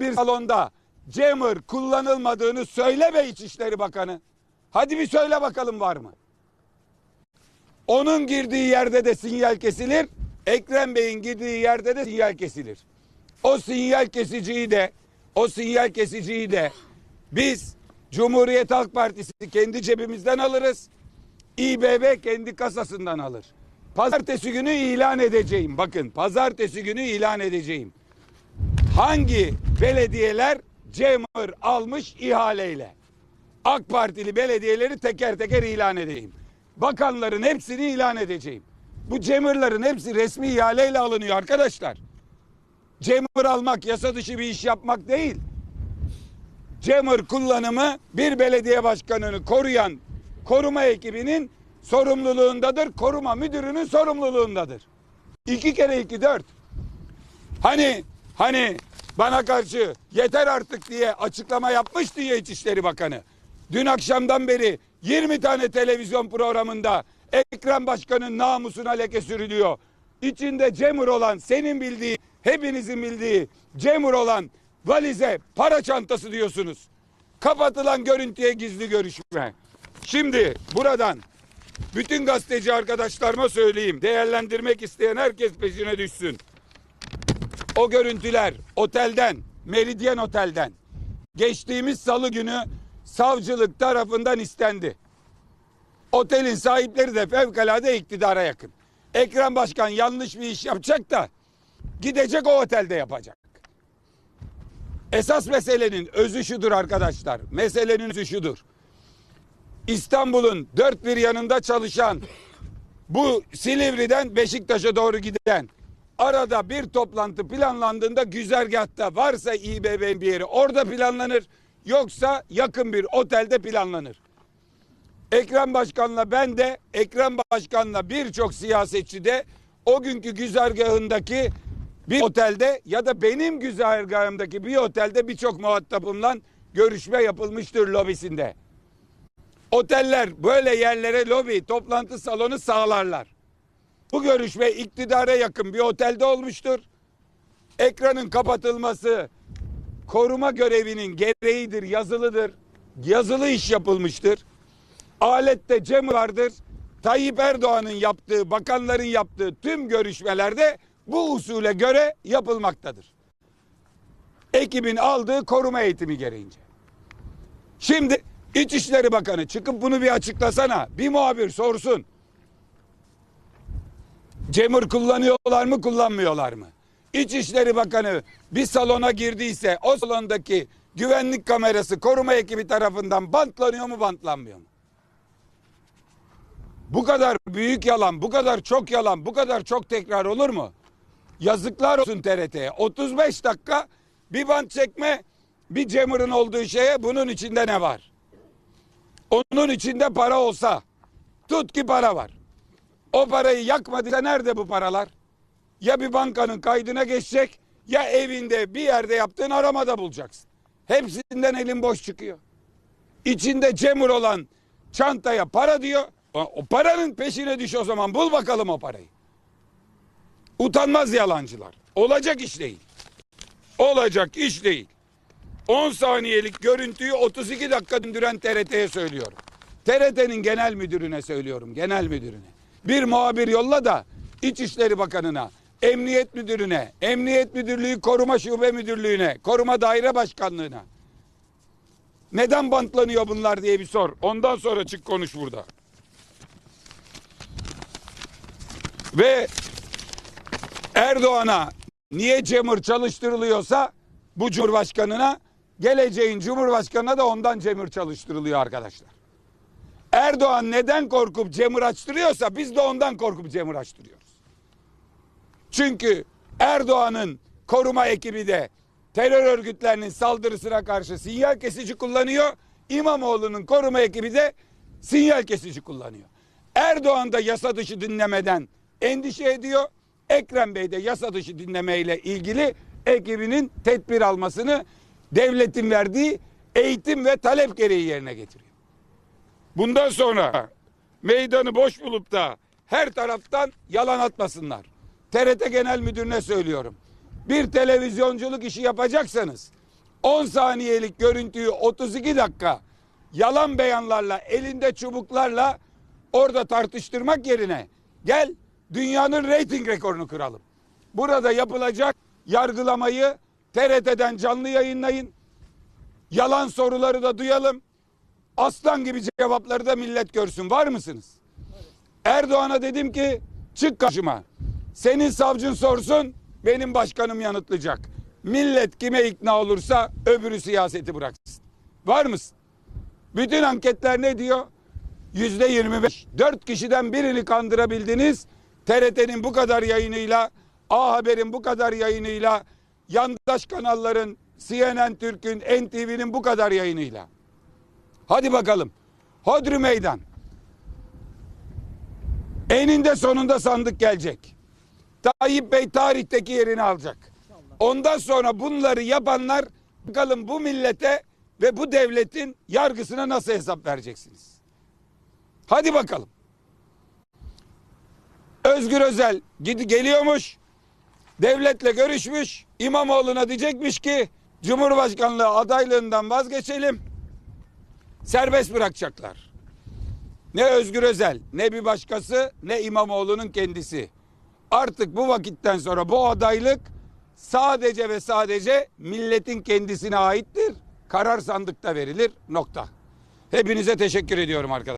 bir salonda jammer kullanılmadığını söyleme İçişleri Bakanı. Hadi bir söyle bakalım var mı? Onun girdiği yerde de sinyal kesilir. Ekrem Bey'in girdiği yerde de sinyal kesilir. O sinyal kesiciyi de o sinyal kesiciyi de biz Cumhuriyet Halk Partisi kendi cebimizden alırız. İBB kendi kasasından alır. Pazartesi günü ilan edeceğim. Bakın pazartesi günü ilan edeceğim. Hangi belediyeler Cemur almış ihaleyle? AK Partili belediyeleri teker teker ilan edeyim. Bakanların hepsini ilan edeceğim. Bu Cemurların hepsi resmi ihaleyle alınıyor arkadaşlar. Cemur almak yasa dışı bir iş yapmak değil. Cemur kullanımı bir belediye başkanını koruyan koruma ekibinin sorumluluğundadır. Koruma müdürünün sorumluluğundadır. İki kere iki dört. Hani hani bana karşı yeter artık diye açıklama yapmıştı ya İçişleri Bakanı. Dün akşamdan beri 20 tane televizyon programında Ekrem Başkan'ın namusuna leke sürülüyor. İçinde Cemur olan senin bildiği, hepinizin bildiği Cemur olan valize para çantası diyorsunuz. Kapatılan görüntüye gizli görüşme. Şimdi buradan bütün gazeteci arkadaşlarıma söyleyeyim. Değerlendirmek isteyen herkes peşine düşsün. O görüntüler otelden, Meridyen Otel'den geçtiğimiz salı günü savcılık tarafından istendi. Otelin sahipleri de fevkalade iktidara yakın. Ekrem Başkan yanlış bir iş yapacak da gidecek o otelde yapacak. Esas meselenin özü şudur arkadaşlar. Meselenin özü şudur. İstanbul'un dört bir yanında çalışan bu Silivri'den Beşiktaş'a doğru giden arada bir toplantı planlandığında güzergahta varsa İBB'nin bir yeri orada planlanır. Yoksa yakın bir otelde planlanır. Ekrem Başkan'la ben de Ekrem Başkan'la birçok siyasetçi de o günkü güzergahındaki bir otelde ya da benim güzergahımdaki bir otelde birçok muhatapımla görüşme yapılmıştır lobisinde. Oteller böyle yerlere lobi, toplantı salonu sağlarlar. Bu görüşme iktidara yakın bir otelde olmuştur. Ekranın kapatılması koruma görevinin gereğidir, yazılıdır. Yazılı iş yapılmıştır. Alette Cem vardır. Tayyip Erdoğan'ın yaptığı, bakanların yaptığı tüm görüşmelerde bu usule göre yapılmaktadır. Ekibin aldığı koruma eğitimi gereğince. Şimdi İçişleri Bakanı çıkıp bunu bir açıklasana. Bir muhabir sorsun. Cemur kullanıyorlar mı kullanmıyorlar mı? İçişleri Bakanı bir salona girdiyse o salondaki güvenlik kamerası koruma ekibi tarafından bantlanıyor mu bantlanmıyor mu? Bu kadar büyük yalan, bu kadar çok yalan, bu kadar çok tekrar olur mu? Yazıklar olsun TRT'ye. 35 dakika bir bant çekme, bir Cemur'un olduğu şeye bunun içinde ne var? Onun içinde para olsa, tut ki para var. O parayı yakmadıysa nerede bu paralar? Ya bir bankanın kaydına geçecek ya evinde bir yerde yaptığın aramada bulacaksın. Hepsinden elin boş çıkıyor. İçinde cemur olan çantaya para diyor. O, paranın peşine düş o zaman bul bakalım o parayı. Utanmaz yalancılar. Olacak iş değil. Olacak iş değil. 10 saniyelik görüntüyü 32 dakika döndüren TRT'ye söylüyorum. TRT'nin genel müdürüne söylüyorum. Genel müdürüne. Bir muhabir yolla da İçişleri Bakanı'na, Emniyet Müdürü'ne, Emniyet Müdürlüğü Koruma Şube Müdürlüğü'ne, Koruma Daire Başkanlığı'na. Neden bantlanıyor bunlar diye bir sor. Ondan sonra çık konuş burada. Ve Erdoğan'a niye cemur çalıştırılıyorsa bu Cumhurbaşkanı'na geleceğin Cumhurbaşkanı'na da ondan cemur çalıştırılıyor arkadaşlar. Erdoğan neden korkup cemur açtırıyorsa biz de ondan korkup cemur açtırıyoruz. Çünkü Erdoğan'ın koruma ekibi de terör örgütlerinin saldırısına karşı sinyal kesici kullanıyor. İmamoğlu'nun koruma ekibi de sinyal kesici kullanıyor. Erdoğan da yasa dışı dinlemeden endişe ediyor. Ekrem Bey de yasa dışı dinlemeyle ilgili ekibinin tedbir almasını devletin verdiği eğitim ve talep gereği yerine getiriyor. Bundan sonra meydanı boş bulup da her taraftan yalan atmasınlar. TRT Genel Müdürüne söylüyorum. Bir televizyonculuk işi yapacaksanız 10 saniyelik görüntüyü 32 dakika yalan beyanlarla elinde çubuklarla orada tartıştırmak yerine gel dünyanın reyting rekorunu kıralım. Burada yapılacak yargılamayı TRT'den canlı yayınlayın. Yalan soruları da duyalım. Aslan gibi cevapları da millet görsün. Var mısınız? Erdoğan'a dedim ki çık karşıma. Senin savcın sorsun, benim başkanım yanıtlayacak. Millet kime ikna olursa öbürü siyaseti bıraksın. Var mısın? Bütün anketler ne diyor? Yüzde 25. Dört kişiden birini kandırabildiniz. TRT'nin bu kadar yayınıyla, A Haber'in bu kadar yayınıyla, yandaş kanalların, CNN Türk'ün, NTV'nin bu kadar yayınıyla. Hadi bakalım. Hodri meydan. Eninde sonunda sandık gelecek. Tayyip Bey tarihteki yerini alacak. Ondan sonra bunları yapanlar bakalım bu millete ve bu devletin yargısına nasıl hesap vereceksiniz? Hadi bakalım. Özgür Özel geliyormuş. Devletle görüşmüş. İmamoğlu'na diyecekmiş ki Cumhurbaşkanlığı adaylığından vazgeçelim. Serbest bırakacaklar. Ne Özgür Özel, ne bir başkası, ne İmamoğlu'nun kendisi. Artık bu vakitten sonra bu adaylık sadece ve sadece milletin kendisine aittir. Karar sandıkta verilir. Nokta. Hepinize teşekkür ediyorum arkadaşlar.